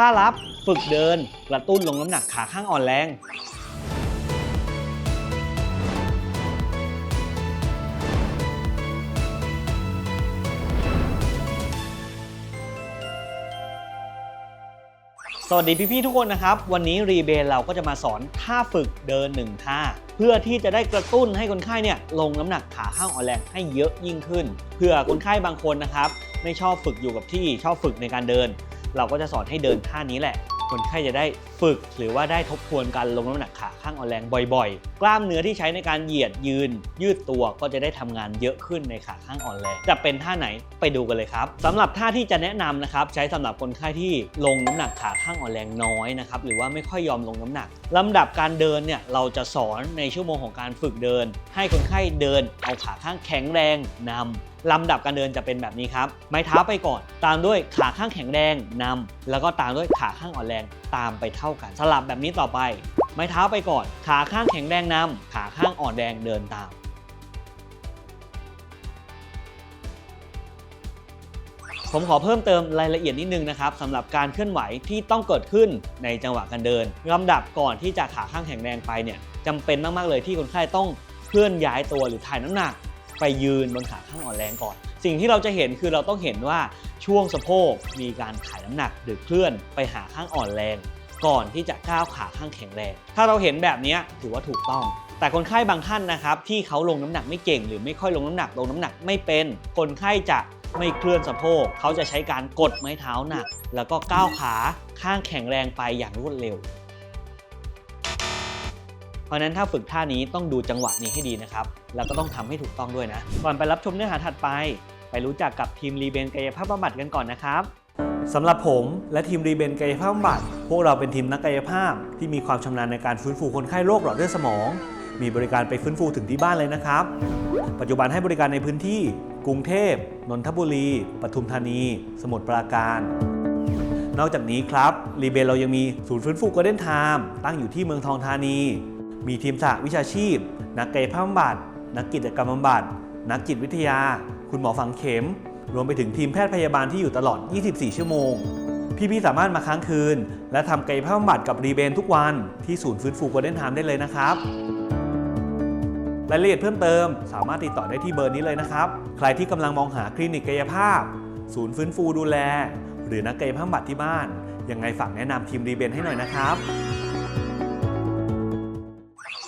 ท่ารับฝึกเดิน กระตุ้นลงน้ำหนักขาข้างอ่อนแรง สวัสดีพี่ๆทุกคนนะครับ วันนี้รีเบนเราก็จะมาสอนท่าฝึกเดินหนึ่งท่า เพื่อที่จะได้กระตุ้นให้คนไข้เนี่ยลงน้ำหนักขาข้างอ่อนแรงให้เยอะยิ่งขึ้นเพื่อคนไข้บางคนนะครับ ไม่ชอบฝึกอยู่กับที่ชอบฝึกในการเดิน เราก็จะสอนให้เดินท่านี้แหละ คนไข้จะได้ฝึกหรือว่าได้ทบทวนการลงน้ำหนักขาข้างอ่อนแรงบ่อยๆ กล้ามเนื้อที่ใช้ในการเหยียดยืน ยืดตัวก็จะได้ทำงานเยอะขึ้นในขาข้างอ่อนแรง จะเป็นท่าไหนไปดูกันเลยครับสำหรับท่าที่จะแนะนำนะครับใช้สำหรับคนไข้ที่ลงน้ำหนักขาข้างอ่อนแรงน้อยนะครับหรือว่าไม่ค่อยยอมลงน้ำหนักลำดับการเดินเนี่ยเราจะสอนในชั่วโมงของการฝึกเดิน ให้คนไข้เดินเอาขาข้างแข็งแรงนำ ลำดับการเดินจะเป็นแบบนี้ครับ ไม้เท้าไปก่อน ตามด้วยขาข้างแข็งแรงนำแล้วก็ตามด้วยขาข้างอ่อนแรงตามไปเท่ากัน สลับแบบนี้ต่อไป ไม้เท้าไปก่อน ขาข้างแข็งแรงนำขาข้างอ่อนแรงเดินตามผมขอเพิ่มเติมรายละเอียดนิดนึงนะครับสำหรับการเคลื่อนไหวที่ต้องเกิดขึ้นในจังหวะการเดินลำดับก่อนที่จะขาข้างแข็งแรงไปเนี่ยจำเป็นมากๆเลยที่คนไข้ต้องเคลื่อนย้ายตัวหรือถ่ายน้ำหนัก ไปยืนบนขาข้างอ่อนแรงก่อน สิ่งที่เราจะเห็นคือเราต้องเห็นว่าช่วงสะโพกมีการถ่ายน้ำหนักหรือเคลื่อนไปหาข้างอ่อนแรง ก่อนที่จะก้าวขาข้างแข็งแรง ถ้าเราเห็นแบบนี้ถือว่าถูกต้องแต่คนไข้บางท่านนะครับที่เขาลงน้ำหนักไม่เก่ง หรือไม่ค่อยลงน้ำหนักลงน้ำหนักไม่เป็น คนไข้จะไม่เคลื่อนสะโพกเขาจะใช้การกดไม้เท้าหนัก แล้วก็ก้าวขาข้างแข็งแรงไปอย่างรวดเร็ว ราะนั้นถ้าฝึกท่านี้ต้องดูจังหวะนี้ให้ดีนะครับ แล้วก็ต้องทำให้ถูกต้องด้วยนะ ก่อนไปรับชมเนื้อหาถัดไป ไปรู้จักกับทีมรีเบนกายภาพบำบัดกันก่อนนะครับสำหรับผมและทีมรีเบนกายภาพบำบัดพวกเราเป็นทีมนักกายภาพ ที่มีความชำนาญในการฟื้นฟูคนไข้โรคหลอดเลือดสมอง มีบริการไปฟื้นฟูถึงที่บ้านเลยนะครับ ปัจจุบันให้บริการในพื้นที่ กรุงเทพนนทบุรี ปทุมธานี สมุทรปราการนอกจากนี้ครับรีเบนเรายังมีศูนย์ฟื้นฟูโกลเด้นไทม์ตั้งอยู่ที่เมืองทองธานี มีทีมสหวิชาชีพ นักกายภาพบำบัด นักกิจกรรมบำบัด นักจิตวิทยา คุณหมอฝังเข็ม รวมไปถึงทีมแพทย์พยาบาลที่อยู่ตลอด 24 ชั่วโมง พี่ๆสามารถมาค้างคืน และทำกายภาพบำบัดกับรีเบนทุกวันที่ศูนย์ฟื้นฟูโกลเด้นไทม์ได้เลยนะครับรายละเอียดเพิ่มเติม สามารถติดต่อได้ที่เบอร์นี้เลยนะครับ ใครที่กำลังมองหาคลินิกกายภาพ ศูนย์ฟื้นฟูดูแล หรือนักกายภาพบำบัดที่บ้าน ยังไงฝากแนะนำทีมรีเบนให้หน่อยนะครับ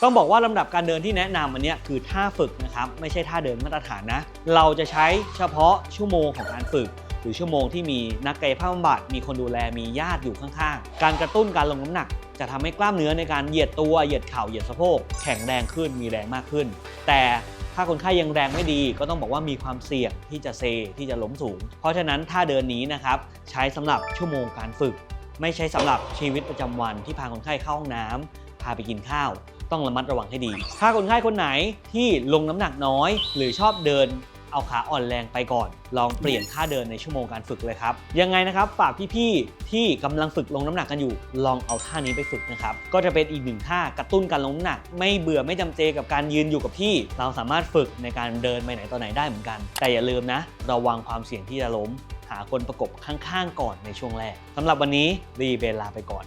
ต้องบอกว่าลำดับการเดินที่แนะนำอันนี้คือท่าฝึกนะครับ ไม่ใช่ท่าเดินมาตรฐานนะ เราจะใช้เฉพาะชั่วโมงของการฝึก หรือชั่วโมงที่มีนักกายภาพบำบัดมีคนดูแลมีญาติอยู่ข้างๆ การกระตุ้นการลงน้ำหนัก จะทำให้กล้ามเนื้อในการเหยียดตัวเหยียดเข่าเหยียดสะโพกแข็งแรงขึ้นมีแรงมากขึ้น แต่ถ้าคนไข้ยังแรงไม่ดีก็ต้องบอกว่ามีความเสี่ยงที่จะเซที่จะล้มสูง เพราะฉะนั้นท่าเดินนี้นะครับใช้สำหรับชั่วโมงการฝึก ไม่ใช่สำหรับชีวิตประจำวันที่พาคนไข้เข้าห้องน้ำพาไปกินข้าว ต้องระมัดระวังให้ดี ถ้าคนไข้คนไหนที่ลงน้ำหนักน้อย หรือชอบเดินเอาขาอ่อนแรงไปก่อน ลองเปลี่ยนท่าเดินในชั่วโมงการฝึกเลยครับ ยังไงนะครับฝากพี่ๆที่กำลังฝึกลงน้ำหนักกันอยู่ ลองเอาท่านี้ไปฝึกนะครับ ก็จะเป็นอีกหนึ่งท่ากระตุ้นการลงน้ำหนัก ไม่เบื่อไม่จำเจกับการยืนอยู่กับที่ เราสามารถฝึกในการเดินไปไหนต่อไหนได้เหมือนกัน แต่อย่าลืมนะ ระวังความเสี่ยงที่จะล้ม หาคนประกบข้างๆก่อนในช่วงแรกสำหรับวันนี้รีเบนลาไปก่อน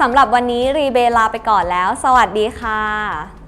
สำหรับวันนี้รีเบลาไปก่อนแล้ว สวัสดีค่ะ